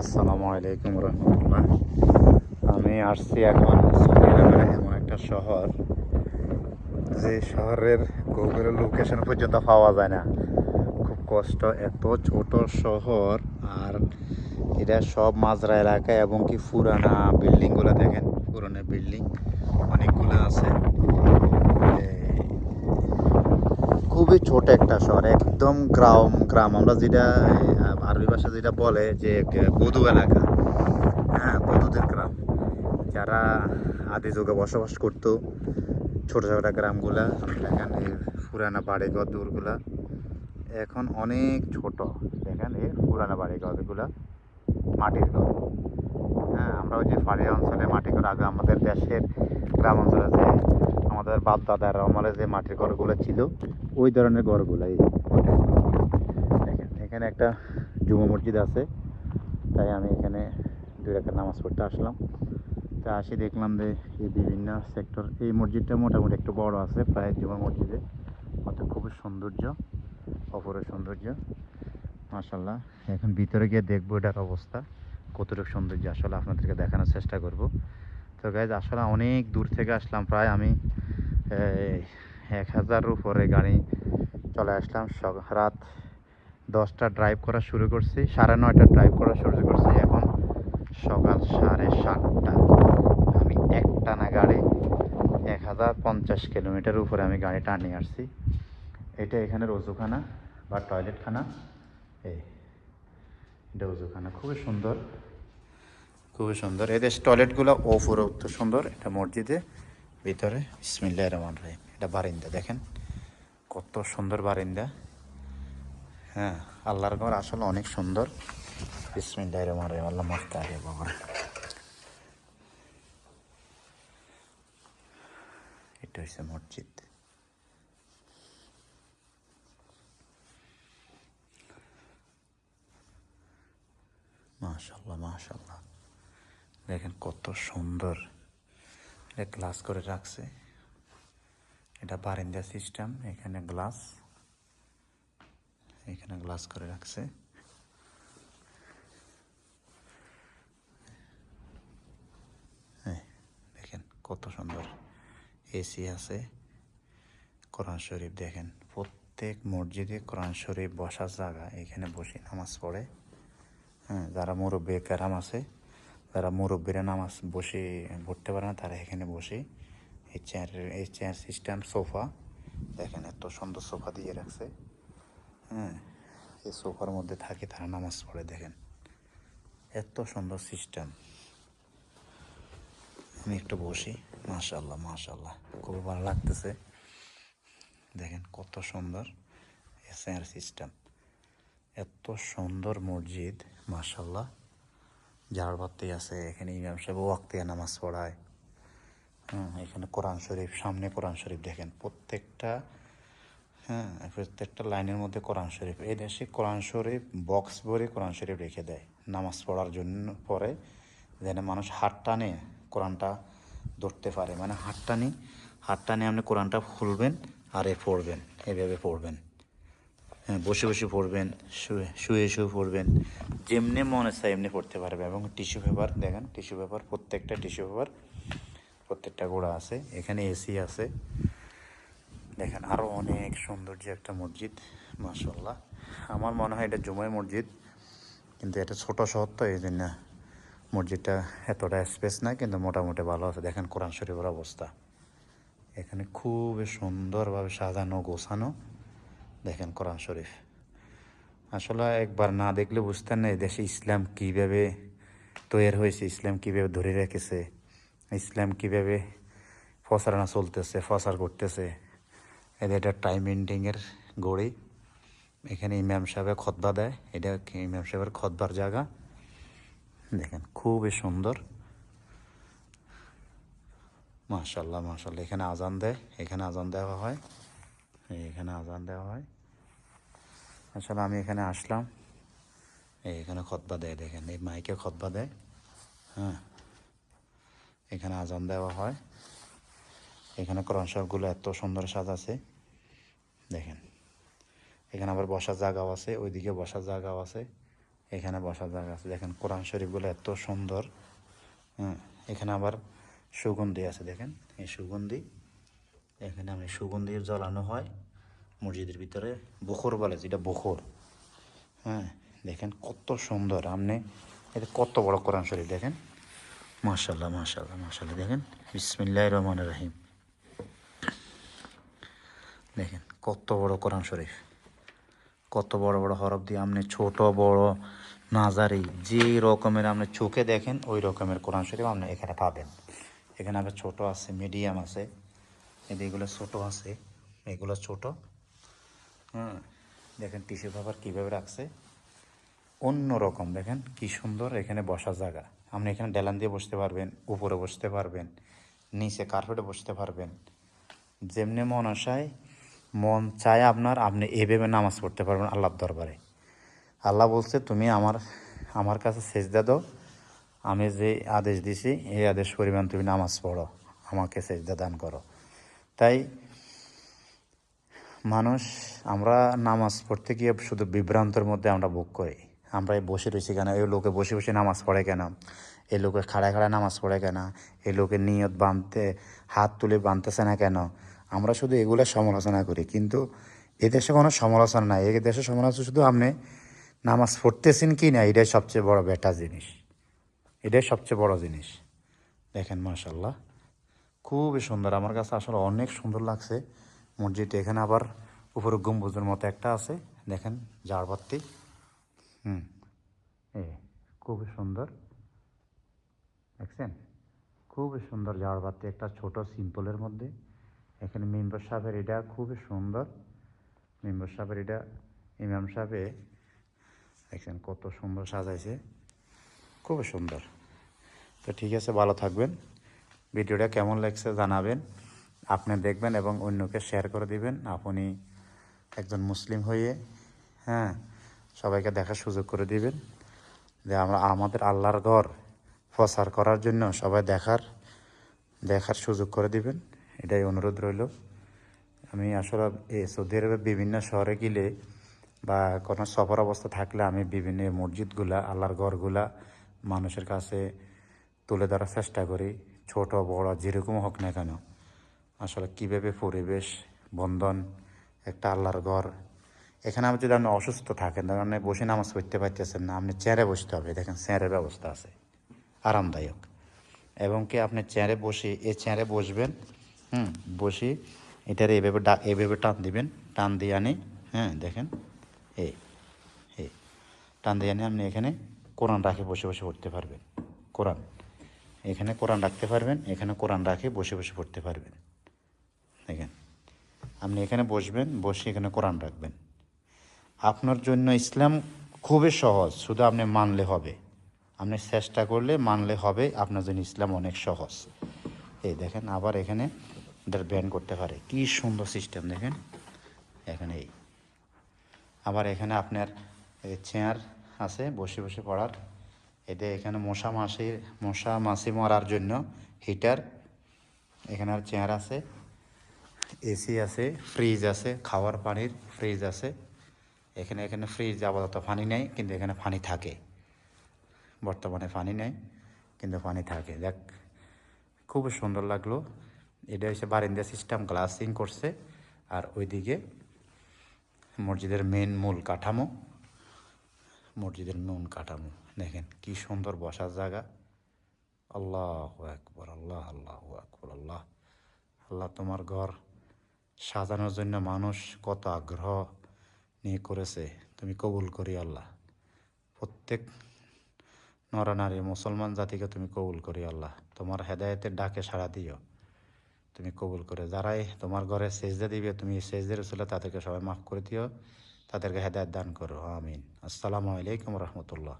আসসালামু আলাইকুম রহমতুল্লাহ। আমি আসছি এখন সৌদি আরবের এমন একটা শহর, যে শহরের গুগলের লোকেশন পর্যন্ত পাওয়া যায় না। খুব কষ্ট, এত ছোট শহর, আর এটা সব মাজরা এলাকা এবং কি পুরানা বিল্ডিংগুলো দেখেন। পুরানো বিল্ডিং অনেকগুলো আছে। খুবই ছোট একটা শহর, একদম গ্রাম গ্রাম। আমরা যেটা আরবি ভাষা যেটা বলে যে বধু এলাকা হ্যাঁ বধুদের গ্রাম। যারা আদি যুগে বসবাস করতো, ছোট ছোট গ্রামগুলা এই পুরানা বাড়ি ঘর দূরগুলা, এখন অনেক ছোট। এই পুরানা বাড়ি ঘরগুলা মাটির ঘর। হ্যাঁ আমরা ওই যে পাহাড়ি অঞ্চলে মাটি ঘর, আগে আমাদের দেশের গ্রাম অঞ্চলে যে আমাদের বাপ দাদার আমলে যে মাটির ঘরগুলো ছিল, ওই ধরনের ঘরগুলো এই মাটির দেখেন, এখানে একটা জুমা মসজিদ আছে, তাই আমি এখানে দুই রাখার নামাজ পড়তে আসলাম। তা আসি দেখলাম যে এই বিভিন্ন সেক্টর এই মসজিদটা মোটামুটি একটু বড় আছে, প্রায় জুমা মসজিদে। অত খুবই সৌন্দর্য অপরের সৌন্দর্য। মাশাল্লাহ এখন ভিতরে গিয়ে দেখব এটার অবস্থা, কতটুকু সৌন্দর্য। আসলে আপনাদেরকে দেখানোর চেষ্টা করব। তো গাইজ আসলে অনেক দূর থেকে আসলাম, প্রায় আমি এক হাজারের উপরে গাড়ি চলে আসলাম। রাত দশটা ড্রাইভ করা শুরু করছি, সাড়ে নয়টা ড্রাইভ করা শুরু করছি। এখন সকাল সাড়ে সাতটা। আমি একটানা গাড়ি এক হাজার পঞ্চাশ কিলোমিটার উপরে আমি গাড়ি নিয়ে আসছি। এটা এখানে রজুখানা বা টয়লেটখানা এটা রজুখানা খুবই সুন্দর। খুবই সুন্দর। এদের টয়লেটগুলো ওপরে তো সুন্দর। এটা মসজিদে ভিতরে। বিসমিল্লাহ রহমান রহিম। এটা বারিন্দা, দেখেন। কত সুন্দর বারিন্দা। হ্যাঁ আল্লাহর ঘর আসলে অনেক সুন্দর। বিসমিল্লাহ রহমান রহিম। আল্লাহ মাফ তাহে বাবা এটা হচ্ছে মসজিদ। মাশাল্লাহ মাশাল্লাহ দেখেন কত সুন্দর। এটা গ্লাস করে রাখছে। এটা বারিন্দা সিস্টেম, এখানে গ্লাস। এখানে গ্লাস করে রাখছে। দেখেন কত সুন্দর এসি আছে। কোরআন শরীফ দেখেন, প্রত্যেক মসজিদে কোরআন শরীফ বসার জায়গা, এখানে বসে নামাজ পড়ে। হ্যাঁ যারা মুরব্বী ক্যারাম আছে যারা মুরব্বীরা নামাজ বসে পড়তে পারে না, তারা এখানে বসে এই চেয়ার এই চেয়ার সিস্টেম সোফা দেখেন এত সুন্দর সোফা দিয়ে রাখছে। হ্যাঁ এই সোফার মধ্যে থাকে, তারা নামাজ পড়ে, দেখেন। এত সুন্দর সিস্টেম আমি একটু বসি। মাশাল্লাহ মাশাল্লাহ খুবই ভালো লাগতেছে। দেখেন কত সুন্দর চেয়ার সিস্টেম এত সুন্দর মসজিদ মাশাল্লাহ বাত্তি আছে এখানে ইমাম সাহেব ওয়াক্তিয়া নামাজ পড়ায়। হ্যাঁ এখানে কোরআন শরীফ, সামনে কোরআন শরীফ দেখেন, প্রত্যেকটা হ্যাঁ প্রত্যেকটা লাইনের মধ্যে কোরআন শরীফ। এই দেশে কোরআন শরীফ, বক্স ভরে কোরআন শরীফ রেখে দেয়, নামাজ পড়ার জন্য পরে যেন মানুষ হাত টানে কোরআনটা ধরতে পারে। মানে হাত টানি হাত টানে আপনি কোরআনটা খুলবেন আর এ পড়বেন, এভাবে পড়বেন। বসে বসে পড়বেন, শুয়ে শুয়ে শুয়ে পড়বেন। যেমনি মনে চায় এমনি পড়তে পারবে। এবং টিস্যু পেপার দেখেন টিস্যু পেপার প্রত্যেকটা টিস্যু পেপার প্রত্যেকটা গোড়া আছে, এখানে এসি আছে। দেখেন আরও অনেক সৌন্দর্য একটা মসজিদ মাসাল্লাহ আমার মনে হয় এটা জুমাই মসজিদ, কিন্তু এটা ছোট শহর তো, এই জন্য মসজিদটা এতটা স্পেস না কিন্তু মোটামুটি ভালো আছে। দেখেন, কোরআন শরীফের অবস্থা। এখানে খুবই সুন্দরভাবে সাজানো, গোছানো। দেখেন কোরআন শরীফ। আসলে একবার না দেখলে বুঝতেন না দেশে ইসলাম কীভাবে তৈরি হয়েছে, ইসলাম কীভাবে ধরে রেখেছে, ইসলাম কীভাবে ফসারানা চলতেছে ফসার করতেছে। এদের এটা টাইম এন্ডিংয়ের গড়ি এখানে ইমাম সাহেবের খতবা দেয়। এটা ইমাম সাহেবের খতবার জায়গা? দেখেন, খুবই সুন্দর। মাশাল্লাহ মাশাল্লাহ এখানে আজান দেয়, এখানে আজান দেওয়া হয়, এখানে আজান দেওয়া হয়। আসলে আমি এখানে আসলাম। এই এখানে খতবা দেয় দেখেন, এই মাইকে খতবা দেয়। হ্যাঁ এখানে আজান দেওয়া হয়। এখানে কোরআন শরীফগুলো এত সুন্দর সাজ আছে দেখেন, এখানে আবার বসার জায়গাও আছে, ওইদিকে বসার জায়গাও আছে, এখানে বসার জায়গা আছে। দেখেন কোরআন শরীফগুলো এত সুন্দর। হ্যাঁ এখানে আবার সুগন্ধি আছে, দেখেন। এই সুগন্ধি, এখানে আমি সুগন্ধি জ্বালানো হয়। মসজিদের ভিতরে বখর বলে, যেটা বখর। হ্যাঁ দেখেন কত সুন্দর। আপনি এটা কত বড় কোরআন শরীফ, দেখেন। মাশাল্লাহ মাশাল্লাহ মাশাল্লাহ দেখেন। বিসমিল্লাহ রহমান রাহিম। দেখেন কত বড় কোরআন শরীফ। কত বড় বড় হরফ দিয়ে আপনি ছোট, বড়, নাজারি, যে রকমের আপনি চোখে দেখেন, ওই রকমের কোরআন শরীফ আপনি এখানে পাবেন। এখানে আবার ছোট আছে, মিডিয়াম আছে। এদিকগুলো ছোট আছে, এগুলো ছোট। হ্যাঁ দেখেন টিস্যু পেপার কীভাবে রাখছে? অন্য রকম, দেখেন কি সুন্দর এখানে বসার জায়গা। আপনি এখানে ডেলান দিয়ে বসতে পারবেন, উপরে বসতে পারবেন, নিচে কার্পেটে বসতে পারবেন। যেমনি মন আসায় মন চায় আপনার আপনি এভাবে নামাজ পড়তে পারবেন আল্লাহর দরবারে। আল্লাহ বলছে, তুমি আমার আমার কাছে সেজদা দাও। আমি যে আদেশ দিছি, এই আদেশ পরিমাণ তুমি নামাজ পড়ো, আমাকে সেজদা দান করো। তাই মানুষ, আমরা নামাজ পড়তে গিয়ে শুধু বিভ্রান্তর মধ্যে আমরা ভোগ করি। আমরা বসে রয়েছি কেন? এই লোকে বসে বসে নামাজ পড়ে কেন? এই লোকে খাড়ায় খাড়ায় নামাজ পড়ে কেন? এই লোকে নিয়ত বাঁধতে হাত তুলে বাঁধতেছে না কেন? আমরা শুধু এগুলো সমালোচনা করি। কিন্তু এদেশে কোনো সমালোচনা নাই। দেশে সমালোচনা শুধু আপনি নামাজ পড়তেছেন কি না, এটাই সবচেয়ে বড় বেটা জিনিস। এটাই সবচেয়ে বড় জিনিস। দেখেন মাশাল্লাহ খুবই সুন্দর। আমার কাছে আসলে অনেক সুন্দর লাগছে। মসজিদ এখানে আবার উপরে গম্বুজের মতো একটা আছে। দেখেন ঝাড়বাতি হুম, এ, খুবই সুন্দর। দেখছেন? খুবই সুন্দর ঝাড়বাতি একটা ছোট সিম্পলের মধ্যে। এখানে মেম্বার সাহেবের এটা খুবই সুন্দর। মেম্বার সাহেবের এটা, ইমাম সাহেবে, দেখছেন কত সুন্দর সাজাইছে। খুবই সুন্দর। তো ঠিক আছে, ভালো থাকবেন। ভিডিওটা কেমন লাগছে জানাবেন। আপনি দেখবেন এবং অন্যকে শেয়ার করে দিবেন। আপনি একজন মুসলিম হয়ে হ্যাঁ সবাইকে দেখার সুযোগ করে দিবেন। যে আমরা, আমাদের আল্লাহর ঘর প্রচার করার জন্য সবাই দেখার দেখার সুযোগ করে দিবেন। এটাই অনুরোধ রইল। আমি আসলে এই সৌদি আরবের বিভিন্ন শহরে গেলে বা কোনো সফর অবস্থা থাকলে আমি বিভিন্ন মসজিদগুলা, আল্লাহর ঘরগুলা মানুষের কাছে তুলে ধরার চেষ্টা করি। ছোট, বড়, যেরকম হোক না কেন। আসলে কীভাবে পরিবেশ, বন্ধন, একটা আল্লাহর ঘর। এখানে আপনি যদি আপনি অসুস্থ থাকেন ধরেন আপনি বসে নামাজ পড়তে পারতেছেন না, আপনি চেয়ারে বসতে হবে। দেখেন চেয়ারের ব্যবস্থা আছে, আরামদায়ক। এবং কি আপনি চেয়ারে বসে এই চেয়ারে বসবেন, হুম, বসে এটার এভাবে ডা এইভাবে টান দিবেন, টান দিয়ে আনি হ্যাঁ দেখেন এই এই টান দিয়ে আনি, আপনি এখানে কোরআন রাখে বসে বসে পড়তে পারবেন, কোরআন। এখানে কোরআন রাখতে পারবেন, এখানে কোরআন রাখে বসে বসে পড়তে পারবেন। এখানে বসবেন, বসে এখানে কোরআন রাখবেন। আপনার জন্য ইসলাম খুবই সহজ, শুধু আপনি মানলে হবে। আপনি চেষ্টা করলে মানলে হবে, আপনার জন্য ইসলাম অনেক সহজ। এই দেখেন, আবার এখানে এটার ব্যান করতে পারে। কি সুন্দর সিস্টেম, দেখেন। এখানে এই। আবার এখানে আপনার চেয়ার আছে, বসে বসে পড়ার। এতে এখানে মশা মাসি মশা মাছি মরার জন্য হিটার। এখানে আর চেয়ার আছে। এসি আছে ফ্রিজ আছে, খাওয়ার পানির ফ্রিজ আছে। এখানে এখানে ফ্রিজ আপাতত পানি নেই, কিন্তু এখানে পানি থাকে। বর্তমানে পানি নেই, কিন্তু পানি থাকে। দেখ, খুব সুন্দর লাগল। এটা হচ্ছে বারিন্দা সিস্টেম গ্লাসিং করছে। আর ওইদিকে মসজিদের মেন মূল কাঠামো। মসজিদের মূল কাঠামো। দেখেন, কি সুন্দর বসার জায়গা। আল্লাহ আকবর, আল্লাহ আল্লাহ আকবর, আল্লাহ। আল্লাহ তোমার ঘর। সাজানোর জন্য মানুষ কত আগ্রহ নিয়ে করেছে, তুমি কবুল করি আল্লাহ। প্রত্যেক নরনারী মুসলমান জাতিকে তুমি কবুল করি আল্লাহ। তোমার হেদায়েতের ডাকে সাড়া দিও, তুমি কবুল করে। যারাই তোমার ঘরে সেজদা দিবে, তুমি সেজদে রসুলে তাদেরকে সবাই মাফ করে দিও, তাদেরকে হেদায়ত দান করো। আমিন। আসসালামু আলাইকুম রহমতুল্লাহ।